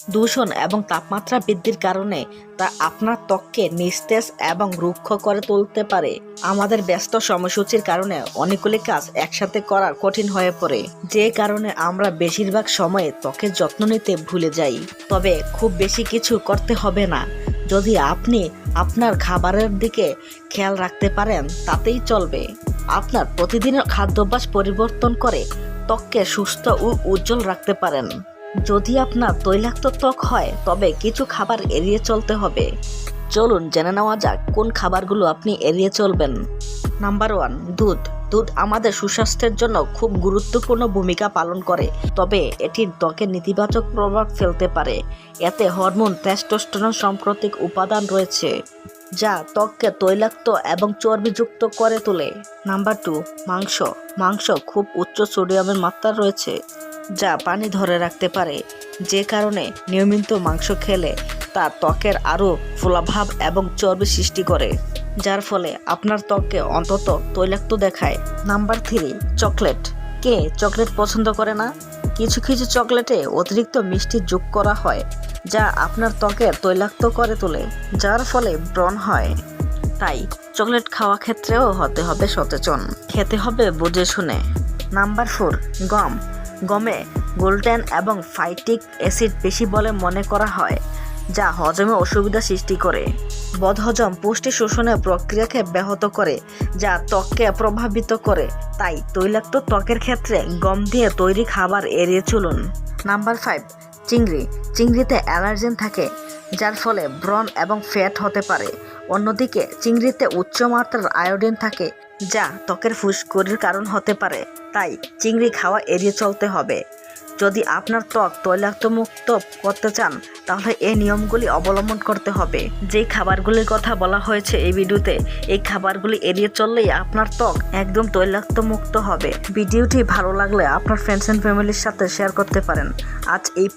দূষণ এবং তাপমাত্রা বৃদ্ধির কারণে তা আপনার ত্বককে নিস্তেজ এবং রুক্ষ করে তুলতে পারে। আমাদের ব্যস্ত সময়সূচির কারণে অনেকগুলি কাজ একসাথে করা কঠিন হয়ে পড়ে, যে কারণে আমরা বেশিরভাগ সময়ে ত্বকের যত্ন নিতে ভুলে যাই। তবে খুব বেশি কিছু করতে হবে না। যদি আপনি আপনার খাবারের দিকে খেয়াল রাখতে পারেন, তাতেই চলবে। আপনার প্রতিদিনের খাদ্যাভ্যাস পরিবর্তন করে ত্বককে সুস্থ ও উজ্জ্বল রাখতে পারেন। যদি আপনার তৈলাক্ত ত্বক হয়, তবে কিছু খাবার এড়িয়ে চলতে হবে। চলুন জেনে নেওয়া যাক কোন খাবারগুলো আপনি এড়িয়ে চলবেন। নাম্বার ওয়ান, দুধ। দুধ আমাদের সুস্বাস্থ্যের জন্য খুব গুরুত্বপূর্ণ ভূমিকা পালন করে, তবে এটির ত্বকে নেতিবাচক প্রভাব ফেলতে পারে। এতে হরমোন টেস্টোস্টেরন সাম্প্রতিক উপাদান রয়েছে, যা ত্বককে তৈলাক্ত এবং চর্বিযুক্ত করে তোলে। নাম্বার টু, মাংস। মাংস খুব উচ্চ সোডিয়ামের মাত্রা রয়েছে। যা পানি ধরে রাখতে পারে। যে কারণে নিয়মিত মাংস খেলে তা ত্বকের আরও ফোলাভাব এবং চর্বি সৃষ্টি করে, যার ফলে আপনার ত্বককে অন্তত তৈলাক্ত দেখায়। Number three, chocolate. কে চকলেট পছন্দ করে না? কিছু কিছু চকলেটে অতিরিক্ত মিষ্টি যোগ করা হয়, যা আপনার ত্বকের তৈলাক্ত করে তোলে, যার ফলে ব্রণ হয়। তাই চকলেট খাওয়া ক্ষেত্রেও হতে হবে সচেতন। খেতে হবে বুঝে শুনে। নাম্বার ফোর, গম। গমে গোল্টেন এবং ফাইটিক অ্যাসিড বেশি বলে মনে করা হয়, যা হজমে অসুবিধা সৃষ্টি করে। বদহজম পুষ্টি শোষণের প্রক্রিয়াকে ব্যাহত করে, যা ত্বককে প্রভাবিত করে। তাই তৈলাক্ত ত্বকের ক্ষেত্রে গম দিয়ে তৈরি খাবার এড়িয়ে চলুন। নাম্বার ফাইভ, চিংড়ি। চিংড়িতে অ্যালার্জেন থাকে, যার ফলে ব্রণ এবং ফ্যাট হতে পারে। অন্যদিকে, চিংড়িতে উচ্চ মাত্রার আয়োডিন থাকে, যা ত্বকের ফুসকুড়ির কারণ হতে পারে। তাই চিংড়ি খাওয়া এড়িয়ে চলতে হবে। যদি আপনার ত্বক তৈলাক্ত মুক্ত করতে চান, তাহলে এই নিয়মগুলি অবলম্বন করতে হবে। যে খাবারগুলির কথা বলা হয়েছে এই ভিডিওতে, এই খাবারগুলি এড়িয়ে চললেই আপনার ত্বক একদম তৈলাক্ত মুক্ত হবে। ভিডিওটি ভালো লাগলে আপনার ফ্রেন্ডস অ্যান্ড ফ্যামিলির সাথে শেয়ার করতে পারেন। আজ এই